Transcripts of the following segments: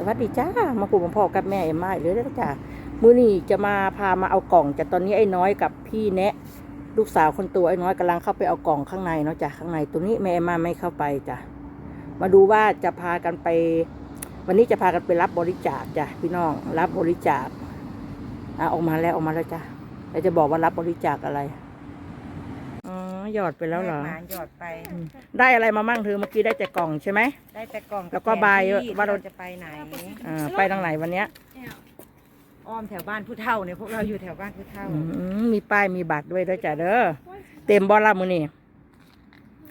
สวัสดีจ้า มาปู่กับพ่อกับแม่เอ็มมาเลยเด้อจ้ามื้อนี้จะมาพามาเอากล่องจากตอนนี้ไอ้น้อยกับพี่แนะลูกสาวคนตัวไอ้น้อยกำลังเข้าไปเอากล่องข้างในเนาะจ้ะข้างในตรงนี้แม่เอมาไม่เข้าไปจ้ะมาดูว่าจะพากันไป วันนี้จะพากันไปรับบริจาคจ้ะพี่น้องรับบริจาคอะออกมาแล้วออกมาแล้วจ้ะแล้วจะบอกว่ารับบริจาคอะไร หยอดไปแล้วเหรอหมาหยอดไป ได้อะไรมามั่งเธอเมื่อกี้ได้แต่กล่องใช่ไหม ได้แต่กล่องแล้วก็ใบที่ว่าเรา จะไปไหน อ่าไปทางไหนวันเนี้ยอ้อมแถวบ้านผู้เฒ่าเนี่ยพวกเราอยู่แถวบ้านผู้เฒ่า อืมมีป้ายมีบัตรด้วยด้วยจ้ะเด้อเต็มบอลละมือนี่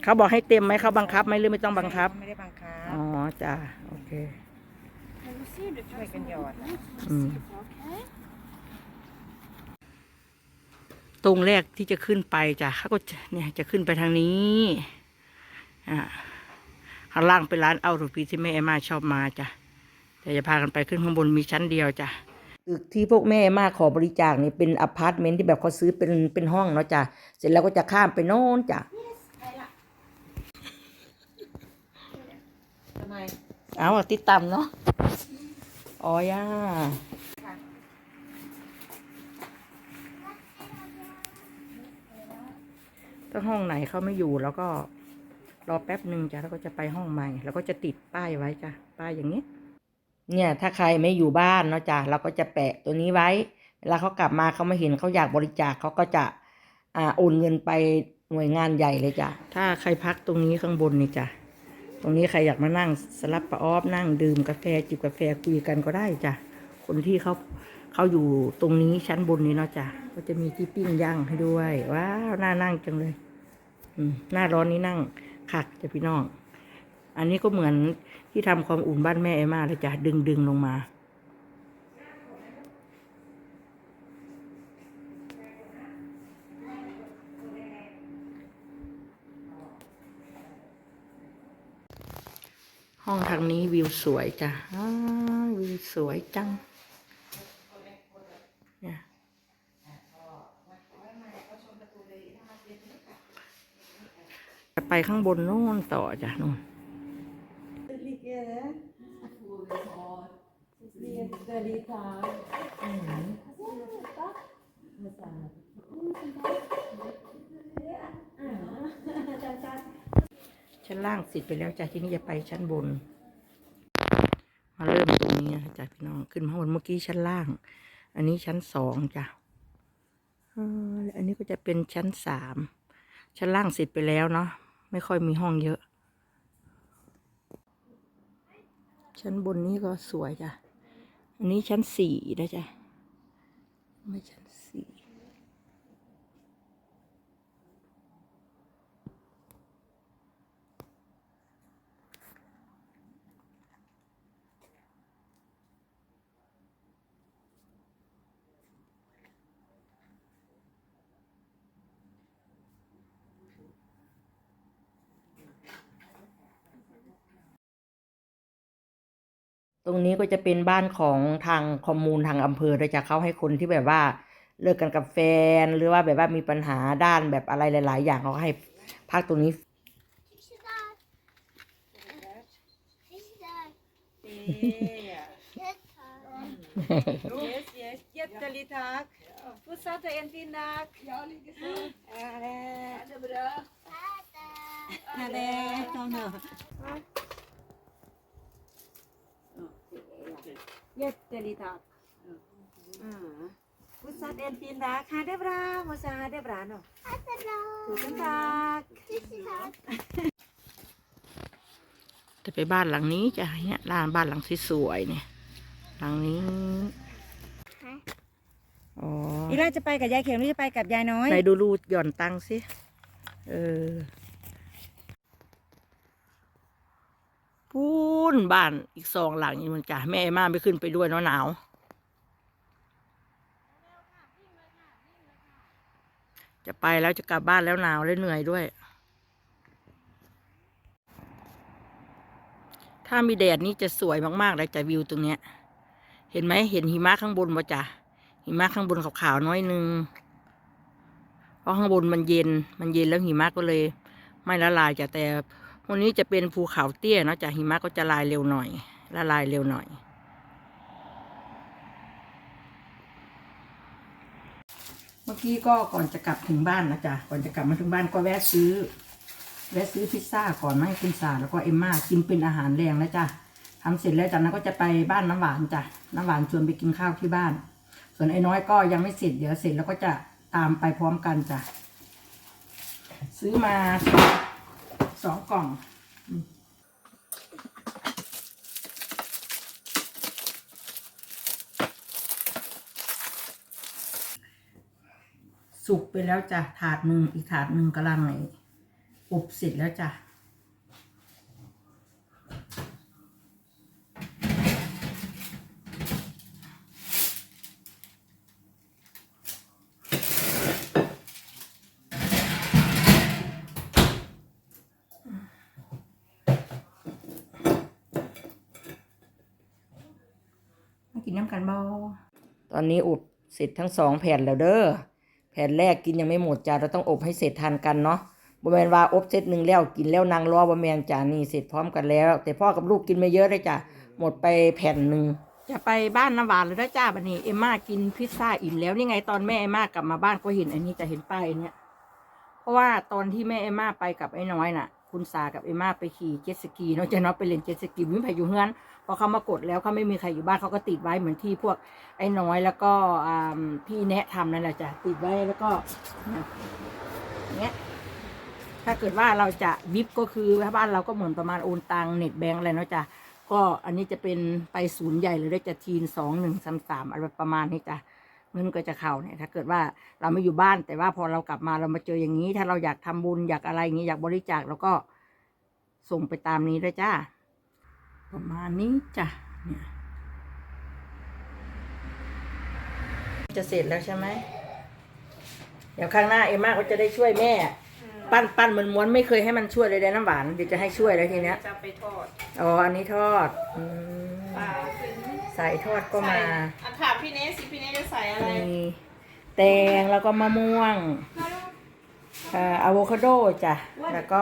เขาบอกให้เต็มไหมเขาบังคับไหมหรือไม่ต้องบังคับไม่ได้บังคับ อ๋อจ้ะโอเค ช่วยกันหยอด อืม ตรงแรกที่จะขึ้นไปจ้ะเขาก็จะเนี่ยจะขึ้นไปทางนี้อ่าข้างล่างเป็นร้านเอารูปีที่แม่เอมมาชอบมาจ้ะแต่จะพากันไปขึ้นข้างบนมีชั้นเดียวจ้ะตึกที่พวกแม่เอมมาขอบริจาคนี่เป็นอพาร์ตเมนต์ที่แบบเขาซื้อเป็นเป็นห้องเนาะจ้ะเสร็จแล้วก็จะข้ามไปโน่นจ้ะทำไมเอาอะติดตามเนาะอ๋อย่า ถ้าห้องไหนเขาไม่อยู่แล้วก็รอแป๊บหนึ่งจ้ะแล้วก็จะไปห้องใหม่ แล้วก็จะติดป้ายไว้จ้ะป้ายอย่างนี้ เนี่ยถ้าใครไม่อยู่บ้านเนาะจ้ะเราก็จะแปะตัวนี้ไว้เวลาเขากลับมาเขามาเห็นเขาอยากบริจาคเขาก็จะอ่าโอนเงินไปหน่วยงานใหญ่เลยจ้ะถ้าใครพักตรงนี้ข้างบนนี่จ้ะตรงนี้ใครอยากมานั่งสลับปะออบนั่งดื่มกาแฟจิบกาแฟคุยกันก็ได้จ้ะคนที่เขาเขาอยู่ตรงนี้ชั้นบนนี้เนาะจ้ะก็จะมีที่ปิ้งย่างให้ด้วยว้าวน่านั่งจังเลย หน้าร้อนนี้นั่งคักจะพี่น้อง อันนี้ก็เหมือนที่ทำความอุ่นบ้านแม่เอมมาเลยจ้ะดึงดึงลงมา ห้องทางนี้วิวสวยจ้ะวิวสวยจังเนี่ยจะ ไปข้างบนโน่นต่อจ้ะนู่นชั้นล่างเสร็จไปแล้วจ้ะที่นี่จะไปชั้นบน มาเริ่มตรงนี้จ้ะพี่น้องขึ้นมาบนเมื่อกี้ชั้นล่าง อันนี้ชั้นสองจ้ะเออแล้วอันนี้ก็จะเป็นชั้นสามชั้นล่างเสร็จไปแล้วเนาะ ไม่ค่อยมีห้องเยอะ ชั้นบนนี้ก็สวยจ้ะ อันนี้ชั้นสี่นะจ๊ะ ไม่ชั้นสี่ ตรงนี้ก็จะเป็นบ้านของทางคอมมูนทางอำเภอโดยจะเข้าให้คนที่แบบว่าเลิกกันกับแฟน หรือว่าแบบว่ามีปัญหาด้านแบบอะไรหลาย ๆ อย่างเขาให้พักตรงนี้ yes yes jättelitak fortsätta en fin dag ja likaså ha det bra ha det kom nu jättelitak fortsätt en fin dag ha det bra måste ha det bra nu tusen tack จะไปบ้านหลังนี้จ้ะเนี่ยร้านบ้านหลังที่สวยๆเนี่ย หลังนี้อ๋ออีล่าจะไปกับยายเข็มหรือจะไปกับยายน้อยไหนดูรูหย่อนตังค์สิ เออ พูนบ้านอีกสองหลังนี่มันจ้ะแม่มาไม่ขึ้นไปด้วยเนาะหนาวจะไปแล้วจะกลับบ้านแล้วหนาวแล้วเหนื่อยด้วย ถ้ามีแดดนี่จะสวยมากๆเลยจ้ะวิวตรงเนี้ย เห็นไหมเห็นหิมะข้างบนป่จ้ะหิมะข้างบนขาวๆน้อยนึงเพราะข้างบนมันเย็น มันเย็นแล้วหิมะก็เลย ไม่ละลายจ้ะแต่ วันนี้จะเป็นภูเขาเตี้ยนะจากหิมะก็จะลายเร็วหน่อย ละลายเร็วหน่อย เมื่อกี้ก็ก่อนจะกลับถึงบ้านนะจ๊ะก่อนจะกลับมาถึงบ้านก็แวะซื้อ แวะซื้อพิซซ่าก่อนมาให้คุณสาแล้วก็เอ็มม่ากินเป็นอาหารแรงนะจ๊ะทำเสร็จแล้วจากนั้นก็จะไปบ้านน้ำหวานจ้ะน้ำหวานชวนไปกินข้าวที่บ้าน ส่วนไอ้น้อยก็ยังไม่เสร็จเดี๋ยวเสร็จแล้วก็จะตามไปพร้อมกันจ้ะซื้อมา สองกล่องสุกไปแล้วจ้ะถาดหนึ่งอีกถาดหนึ่งกำลังไอ้อบเสร็จแล้วจ้ะมากินน้ำกันเบาตอนนี้อบ เสร็จทั้งสองแผ่นแล้วเด้อแผ่นแรกกินยังไม่หมดจ้าเราต้องอบให้เสร็จทันกันเนาะบ่แมนว่าอบเสร็จหนึ่งแล้วกินแล้วนางรอบ่แมนจ้านี่เสร็จพร้อมกันแล้ว แต่พ่อกับลูกกินไม่เยอะเลยจ้ะหมดไปแผ่นหนึ่งจะไปบ้านน้ำหวานเลยนะจ้าบันนี้เอ็มมากินพิซซ่าอิ่มแล้วนี่ไงตอนแม่เอ็มมากลับมาบ้านก็เห็นอันนี้จะเห็นป้ายเนี้ยเพราะว่าตอนที่แม่เอ็มมาไปกับไอ้น้อยน่ะ คุณสากับเอ็มมาไปขี่เจ็ตสกีเนาะจะเนาะไปเล่นเจ็ตสกีวิ่งไปอยู่เฮือน พอเขามากดแล้วเขาไม่มีใครอยู่บ้านเขาก็ติดไว้เหมือนที่พวกไอ้น้อยแล้วก็พี่แนะทำนั่นแหละจ้ะติดไว้แล้วก็เนี้ยถ้าเกิดว่าเราจะวิบก็คือถ้าบ้านเราก็เหมือนประมาณโอนตังเน็ตแบงอะไรเนาะจ้ะก็อันนี้จะเป็นไปศูนย์ใหญ่เลยได้จะทีนสองหนึ่งสามสามอะไรประมาณนี้จ้ะเงินก็จะเข้าเนี่ย ถ้าเกิดว่าเราไม่อยู่บ้านแต่ว่าพอเรากลับมาเรามาเจออย่างนี้ ถ้าเราอยากทำบุญอยากอะไรอย่างนี้อยากบริจาคเราก็ส่งไปตามนี้เลยจ้า ประมาณนี้จ้ะเนี่ยจะเสร็จแล้วใช่ไหมเดี๋ยวข้างหน้าเอมม่าก็จะได้ช่วยแม่ ปั้นปั้นเหมือนม้วนไม่เคยให้มันช่วยเลยได้น้ำหวานเดี๋ยวจะให้ช่วยแล้วทีเนี้ยจะไปทอดอ๋ออันนี้ทอดอืมปลาเป็นใส่ทอดก็มาอันถามพี่เนสสิพี่เนสจะใส่อะไรมีแตงแล้วก็มะม่วงเอ่ออะโวคาโดจ้ะแล้วก็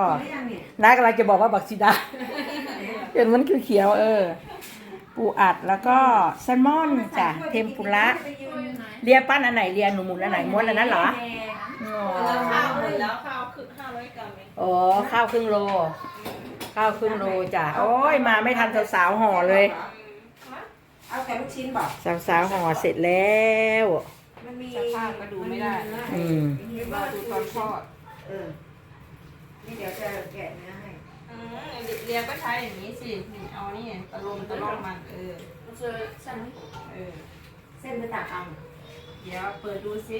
น้ากำลังจะบอกว่าบักซิดา เห็นมันคือเขียวๆเออ ปูอัดแล้วก็แซลมอนจ้ะเทมปุระเรียปั้นอันไหนเรียหนูหมุนอันไหนม้วนอันนั้นเหรออ๋อข้าวหมดแล้วข้าวคือห้าร้อยกรัมเองอ๋อข้าวครึ่งโล ข้าวครึ่งโลจ้ะโอ้ยมาไม่ทันสาวๆห่อเลยเอาแต่ลูกชิ้นบอกสาวๆห่อเสร็จแล้วมันมีสภาพก็ดูไม่ได้อืมรอดูตอนทอดเออนี่เดี๋ยวจะแกะเนื้อให้อืม เรียก็ใช้อย่างนี้สินี่เอานี่ตะลมตะล่อมมันเออเจอเส้นเออ เส้นไปตากเอาเดี๋ยวเปิดดูสิ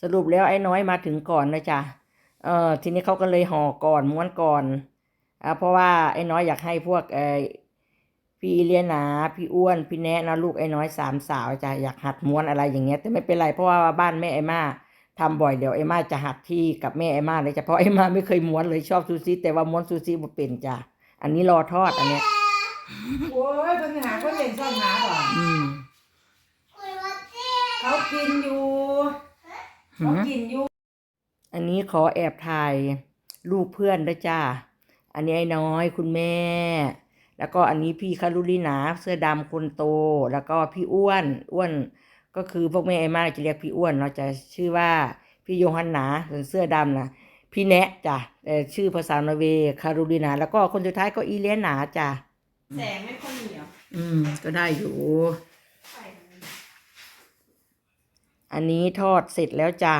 สรุปแล้วไอ้น้อยมาถึงก่อนนะจ๊ะ เออทีนี้เขาก็เลยห่อก่อนม้วนก่อนอ่าเพราะว่าไอ้น้อยอยากให้พวกเออพี่เลียนาพี่อ้วนพี่แนะนะลูกไอ้น้อยสามสาวจ้ะอยากหัดม้วนอะไรอย่างเงี้ยแต่ไม่เป็นไรเพราะว่าบ้านแม่ไอ้มา ทำบ่อยเดี๋ยวไอ้มาจะหัดที่กับแม่ไอ้มาเลยจ้ะเพราะไอ้มาไม่เคยม้วนเลยชอบซูชิแต่ว่าม้วนซูชิบ่เป็นจ้ะอันนี้รอทอดอันเนี้ยโอ้ยปัญหาก็เย็นซ่อนหาบ่อืมเขากินอยู่หืเขามกินอยู่อันนี้ขอแอบถ่ายลูกเพื่อนด้วยจ้า อันนี้ไอ้น้อยคุณแม่ แล้วก็อันนี้พี่คารุลินาเสื้อดำคนโต แล้วก็พี่อ้วนอ้วน ก็คือพวกแม่ไอ้มากจะเรียกพี่อ้วนเราจะชื่อว่าพี่โยฮันนาส่วนเสื้อดำนะพี่แนะจ้ะแต่ชื่อภาษานอร์เวย์คารุลินา แล้วก็คนสุดท้ายก็อีเลียนาจ้ะแสงไม่ค่อยเหนียวอืม ก็ได้อยู่อันนี้ทอดเสร็จแล้วจ้ะ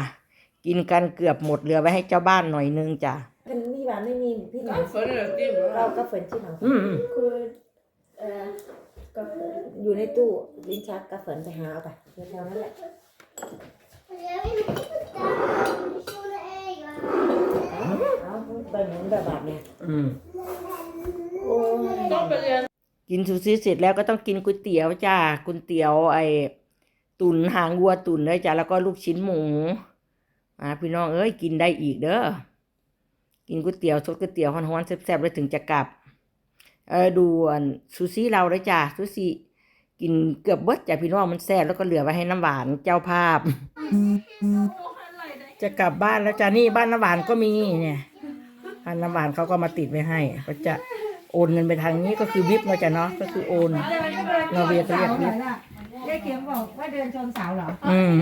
กินกันเกือบหมดเหลือไว้ให้เจ้าบ้านหน่อยนึงจ้ะเป็นมีหวานไม่มีพี่หน่อยเฟิร์นเหรอจิ้มเราก็เฟิร์นที่หลังอืมอืม คือเอ่อ ก็อยู่ในตู้ลิ้นชักก็เฟิร์นไปหาเอาไปเดี๋ยวแถวนั้นแหละเอาไปเหมือนแบบบาทเนี่ยอืมโอ้ยต้องไปเรียนกินซูชิเสร็จแล้วก็ต้องกินก๋วยเตี๋ยวจ้าก๋วยเตี๋ยวไอ้ตุนหางวัวตุนด้วยจ้าแล้วก็ลูกชิ้นหมูอ่าพี่น้องเอ้ยกินได้อีกเด้อกินก๋วยเตี๋ยวสดก๋วยเตี๋ยวฮ้อนๆแซ่บๆแล้วถึงจะกลับ เออดูอันซูชิเราเลยจ้าซูชิกินเกือบเบิดจ้ะพี่น้องมันแซ่บแล้วก็เหลือไว้ให้น้ำหวานเจ้าภาพ จะกลับบ้านแล้วจ้านี่บ้านน้ำหวานก็มีเนี่ยบ้านน้ำหวานเขาก็มาติดไว้ให้ก็จะโอนเงินไปทางนี้ก็คือวิบเนาะจ้ะเนาะก็คือโอนเราเรียกเรียกวิบได้เขียนบอกว่าเดินชนเสาเหรออืม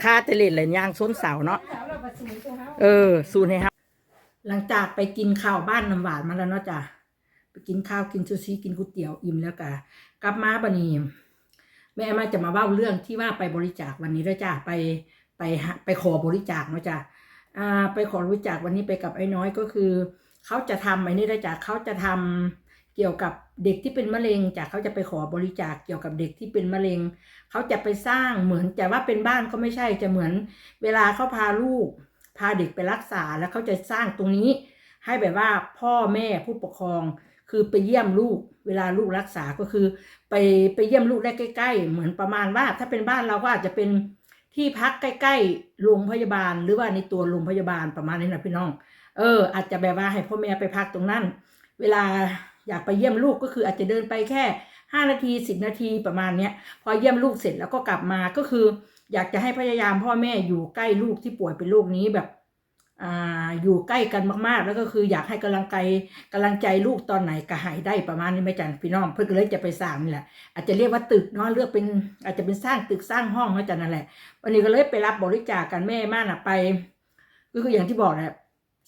เค่าแต่เล่นเลยย่างส้นเสาเนาะเออ สูนให้ครับหลังจากไปกินข้าวบ้านน้ำหวานมาแล้วเนาะจ้ะ ไปกินข้าวกินซูชิกินก๋วยเตี๋ยวอิ่มแล้วกะกลับมาบันนี้แม่มาจะมาเล่าเรื่องที่ว่าไปบริจาควันนี้ด้วยจ้ะไปไปไปขอบริจาคเนาะจ้ะอ่าไปขอบริจาควันนี้ไปกับไอ้น้อยก็คือเขาจะทำไอ้นี่ด้วยจ้ะเขาจะทำเกี่ยวกับเด็กที่เป็นมะเร็งจ้ะเขาจะไปขอบริจาคเกี่ยวกับเด็กที่เป็นมะเร็ง เขาจะไปสร้างเหมือนแต่ว่าเป็นบ้านก็ไม่ใช่จะเหมือน เวลาเขาพาลูก พาเด็กไปรักษาแล้วเขาจะสร้างตรงนี้ ให้แบบว่าพ่อแม่ผู้ปกครอง คือไปเยี่ยมลูกเวลาลูกรักษาก็คือ ไปไปเยี่ยมลูกได้ใกล้ ๆ เหมือนประมาณว่า ถ้าเป็นบ้านเราก็อาจจะเป็นที่พักใกล้ๆโรงพยาบาล หรือว่าในตัวโรงพยาบาลประมาณนี้นะพี่น้อง เออ อาจจะแบบว่าให้พ่อแม่ไปพักตรงนั้น เวลาอยากไปเยี่ยมลูกก็คืออาจจะเดินไปแค่ห้านาทีสิบนาทีประมาณเนี้ยพอเยี่ยมลูกเสร็จแล้วก็กลับมาก็คือ อยากจะให้พยายามพ่อแม่อยู่ใกล้ลูกที่ป่วยเป็นโรคนี้แบบ อยู่ใกล้กันมากๆ แล้วก็คืออยากให้กำลังใจกำลังใจลูกตอนไหนก็หายได้ประมาณนี้ไหม่จันพี่น้องเพื่อนก็เลยจะไปสร้างนี่แหละอาจจะเรียกว่าตึกเนาะเลือกเป็นอาจจะเป็นสร้างตึกสร้างห้องเนาะจันนั่นแหละวันนี้ก็เลยไปรับบริจาคกันแม่มากนะไป ก็คืออย่างที่บอกแหละ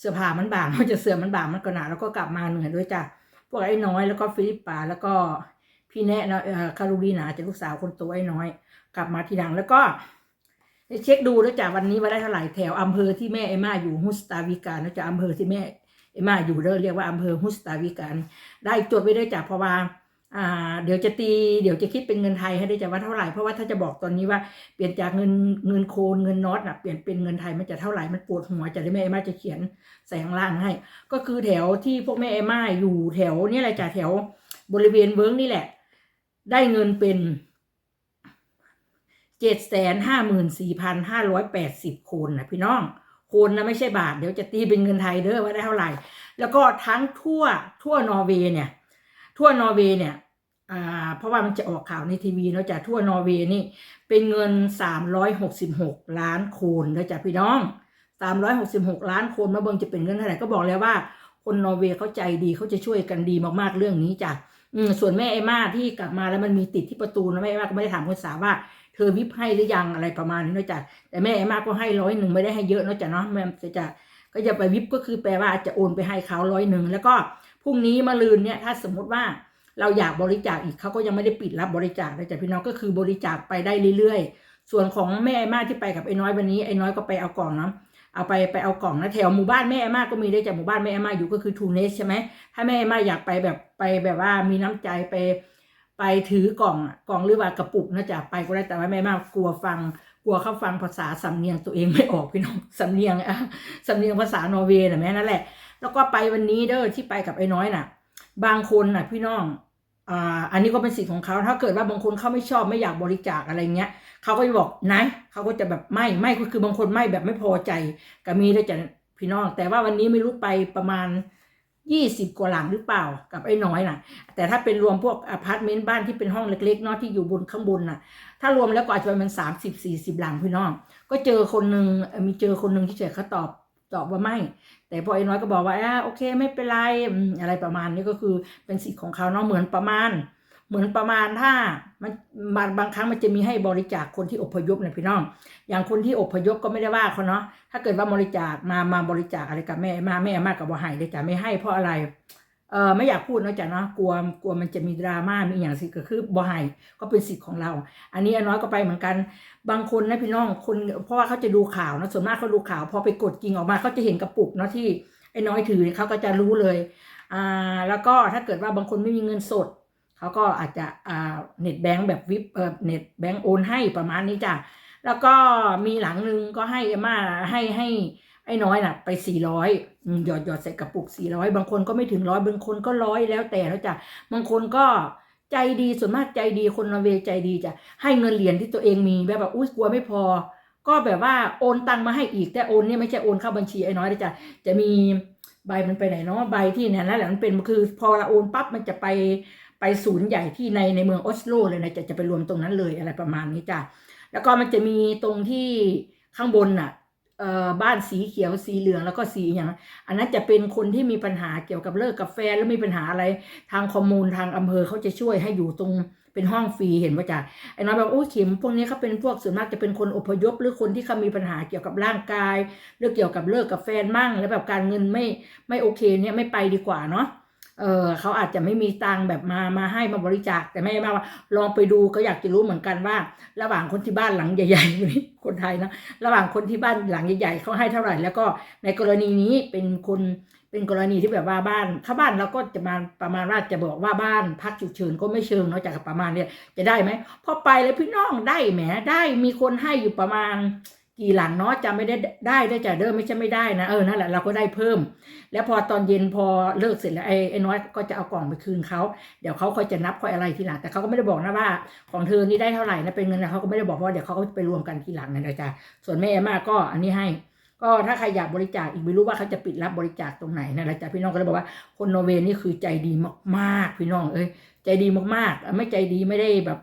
เสื้อผ้ามันบางมันจะเสื้อมันบางมันก็หนาแล้วก็กลับมาเหนื่อยด้วยจ้ะพวกไอ้น้อยแล้วก็ฟิลิปปาแล้วก็พี่แนะเนาะคารูลีนาจะลูกสาวคนโตไอ้น้อย กลับมาทีหลังแล้วก็ เช็คดูแล้วจ้ะวันนี้ว่าได้เท่าไหร่แถวอำเภอที่แม่เอมมาอยู่ฮุสตาวิกานะจ๊ะอำเภอที่แม่เอมมาอยู่เรียกว่าอำเภอฮุสตาวิกาได้จดไว้ด้วยจ้ะเพราะว่าอ่าเดี๋ยวจะตีเดี๋ยวจะคิดเป็นเงินไทยให้ได้จ้ะว่าเท่าไหร่เพราะว่าถ้าจะบอกตอนนี้ว่าเปลี่ยนจากเงินเงินโคนเงินน็อตน่ะเปลี่ยนเป็นเงินไทยมันจะเท่าไหร่มันปวดหัวจะได้แม่เอมมาจะเขียนใส่ข้างล่างให้ ก็คือแถวที่พวกแม่เอมมาอยู่แถวเนี่ยแหละจ้ะแถวบริเวณเวิร์กนี่แหละ ได้เงินเป็น เจ็ดแสนห้าหมื่นสี่พันห้าร้อยแปดสิบคนนะพี่น้องคนนะไม่ใช่บาท เดี๋ยวจะตีเป็นเงินไทยเด้อว่าได้เท่าไหร่ แล้วก็ทั้งทั่วทั่วนอร์เวย์เนี่ย ทั่วนอร์เวย์เนี่ยเพราะว่ามันจะออกข่าวในทีวีเนาะจากทั่วนอร์เวย์นี่เป็นเงินสามร้อยหกสิบหกล้านคนนะจ๊ะพี่น้องสามร้อยหกสิบหกล้านคนมาเบิงจะเป็นเงินเท่าไหร่ก็บอกแล้วว่า คนนอร์เวย์เขาใจดีเขาจะช่วยกันดีมากๆเรื่องนี้จ้ะส่วนแม่ไอ้มาที่กลับมาแล้วมันมีติดที่ประตูนะแม่ไอ้มาก็ไม่ได้ถามคนสาวว่า เธอวิบให้หรือยังอะไรประมาณนี้นอะจ๊ะแต่แม่เอมมาก็ให้ร้อยหนึ่งไม่ได้ให้เยอะนอะจ๊ะเนาะแม่จะจะก็จะไปวิบก็คือแปลว่าจะโอนไปให้เขาร้อยหนึ่งแล้วก็พรุ่งนี้มาลืนเนี่ยถ้าสมมติว่าเราอยากบริจาคอีกเขาก็ยังไม่ได้ปิดรับบริจาคเลยจ้ะพี่น้องก็คือบริจาคไปได้เรื่อยๆ ส่วนของแม่เอมมาที่ไปกับไอ้น้อยวันนี้ไอ้น้อยก็ไปเอากล่องเนาะเอาไปไปเอากล่องนะแถวหมู่บ้านแม่เอมาก็มีได้จากหมู่บ้านแม่เอมมาอยู่ก็คือทูเนสใช่ไหมถ้าแม่เอมมาอยากไปแบบไปแบบว่ามีน้ำใจไป ไปถือกล่องกล่องหรือว่ากระปุกนะจ๊ะไปก็ได้แต่ว่าแม่มากกลัวฟัง กลัวเขาฟังภาษาสำเนียงตัวเองไม่ออกพี่น้องสำเนียงอะสำเนียงภาษานอร์เวย์นะแม่นั่นแหละ แล้วก็ไปวันนี้เด้อที่ไปกับไอ้น้อยน่ะ บางคนน่ะ พี่น้องอ่าอันนี้ก็เป็นสิทธิ์ของเขาถ้าเกิดว่าบางคนเขาไม่ชอบไม่อยากบริจาคอะไรเงี้ยเขาก็จะบอกไหนเขาก็จะแบบไม่ไม่ก็คือบางคนไม่แบบไม่พอใจก็มีด้วยจ้ะพี่น้อง แต่ว่าวันนี้ไม่รู้ไปประมาณ ยี่สิบกว่าหลังหรือเปล่ากับไอ้น้อยน่ะแต่ถ้าเป็นรวมพวกอพาร์ตเมนต์บ้านที่เป็นห้องเล็กๆเนาะที่อยู่บนข้างบนน่ะ ถ้ารวมแล้วก็อาจจะประมาณสามสิบสี่สิบหลังพี่น้อง ก็เจอคนหนึ่งมีเจอคนหนึ่งที่เฉยเขาตอบตอบว่าไม่ แต่พอไอ้น้อยก็บอกว่าอ่าโอเคไม่เป็นไรอืมอะไรประมาณนี้ก็คือเป็นสิทธิ์ของเขาเนาะเหมือนประมาณ เหมือนประมาณถ้ามันบางบางครั้งมันจะมีให้บริจาคคนที่อพยพนี่ยพี่น้อง อย่างคนที่อพยพก็ไม่ได้ว่าเขาเนาะถ้าเกิดว่าบริจาคมามาบริจาคอะไรกับแม่มาแม่มากกับว่าให้เลยจ้ะไม่ให้เพราะอะไรเออไม่อยากพูดนอะจ๊ะเนาะกลัวกลัวมันจะมีดราม่ามีอย่างสิก็คือบ่ให้ก็เป็นสิทธิ์ของเรา อันนี้อนน้อยก็ไปเหมือนกันบางคนนะพี่น้องคนเพราะว่าเขาจะดูข่าวนะส่วนมากเขาดูข่าว พอไปกดจริงออกมาเขาจะเห็นกระปุกเนาะที่ไอ้น้อยถือเขาก็จะรู้เลยอ่าแล้วก็ถ้าเกิดว่าบางคนไม่มีเงินสด เขาก็อาจจะอ่าเน็ตแบงก์แบบวิบเออเน็ตแบงก์โอนให้ประมาณนี้จ้ะแล้วก็มีหลังนึงก็ให้เอมาให้ให้ไอ้น้อยน่ะ ไปสี่ร้อยหยอดหยอดใส่กระปุกสี่ร้อยบางคนก็ไม่ถึงร้อยบางคนก็ร้อยแล้วแต่แล้วจ้ะบางคนก็ใจดีส่วนมากใจดีคนนอร์เวย์ใจดีจ้ะให้เงินเหรียญที่ตัวเองมีแบบแบบอุ้ยกลัวไม่พอ ก็แบบว่าโอนตังมาให้อีกแต่โอนเนี่ยไม่ใช่โอนเข้าบัญชีไอ้น้อยเลยจ้ะจะมีใบมันไปไหนเนาะใบที่เนี่ยนั่นแหละมันเป็นคือ พอเราโอนปั๊บมันจะไป ไปศูนย์ใหญ่ที่ในในเมืองออสโลเลยนะจะจะไปรวมตรงนั้นเลยอะไรประมาณนี้จ้ะแล้วก็มันจะมีตรงที่ข้างบนน่ะบ้านสีเขียวสีเหลืองแล้วก็สีอย่าง อันนั้นจะเป็นคนที่มีปัญหาเกี่ยวกับเลิกกับแฟนแล้วมีปัญหาอะไรทางคอมมูนทางอำเภอเขาจะช่วยให้อยู่ตรงเป็นห้องฟรีเห็นป่ะจ๊ะไอ้น้อยบอกโอ้เข็มพวกนี้เขาเป็นพวกส่วนมากจะเป็นคนอพยพ หรือคนที่เขามีปัญหาเกี่ยวกับร่างกายหรือเกี่ยวกับเลิกกับแฟนมั่งแล้วแบบการเงินไม่ไม่โอเคเนี่ยไม่ไปดีกว่าเนาะ เออเขาอาจจะไม่มีตังค์แบบมามาให้มาบริจาคแต่แม่มาว่าลองไปดูก็อยากจะรู้เหมือนกันว่า ระหว่างคนที่บ้านหลังใหญ่ๆคนไทยนะระหว่างคนที่บ้านหลังใหญ่ๆเขาให้เท่าไหร่ แล้วก็ในกรณีนี้เป็นคนเป็นกรณีที่แบบว่าบ้านถ้าบ้านเราก็จะมาประมาณว่าจะบอกว่าบ้านพักฉุกเฉินก็ไม่เชิงเนาะจากประมาณเนี้ยจะได้ไหมพอไปแล้วพี่น้องได้แหมได้มีคนให้อยู่ประมาณ กี่หลังเนาะจำไม่ได้ได้ได้จ้ะเด้อไม่ใช่ไม่ได้นะเออนั่นแหละเราก็ได้เพิ่ม แล้วพอตอนเย็นพอเลิกเสร็จแล้วไอ้ไอ้น้อยก็จะเอากล่องไปคืนเขาเดี๋ยวเขาค่อยจะนับค่อยอะไรทีหลังแต่เขาก็ไม่ได้บอกนะว่า ของเธอนี่ได้เท่าไหร่นะเป็นเงินนะเขาก็ไม่ได้บอกเพราะเดี๋ยวเขาก็ไปรวมกันทีหลังนะนะจ๊ะส่วนแม่เอมมาก็อันนี้ให้ก็ถ้าใครอยากบริจาคอีกไม่รู้ว่าเขาจะปิดรับบริจาคตรงไหนนะนะจ๊ะพี่น้องก็เลยบอกว่าคนโนเวย์นี่คือใจดีมากๆพี่น้องเอ้ยใจดีมากๆ ไม่ใจดีไม่ได้แบบ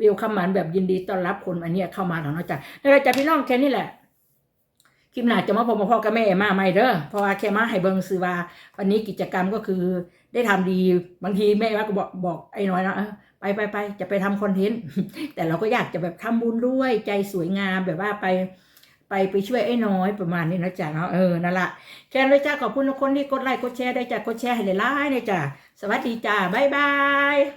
วิวคำมันแบบยินดีต้อนรับคนอันนี้เข้ามาหรอกนะจ๊ะนั่นแหละจ๊ะพี่น้องแค่นี้แหละคลิปหน้าจะมาพบมาพ่อกับแม่มาไม่เด้อเพราะว่าแค่มาให้เบิ่งซื้อว่า วันนี้กิจกรรมก็คือได้ทำดีบางทีแม่ว่าก็บอกบอกไอ้น้อยนะไปไปไปจะไปทำคอนเทนต์แต่เราก็อยากจะแบบทำบุญด้วยใจสวยงามแบบว่าไปไปไปช่วยไอ้น้อยประมาณนี้นะจ๊ะเนาะเออนั่นละแค่นั้นเลยจ้าขอบคุณทุกคนที่กดไลค์กดแชร์ได้จ้ะกดแชร์ให้หลายๆนะจ้ะสวัสดีจ้าบ๊ายบาย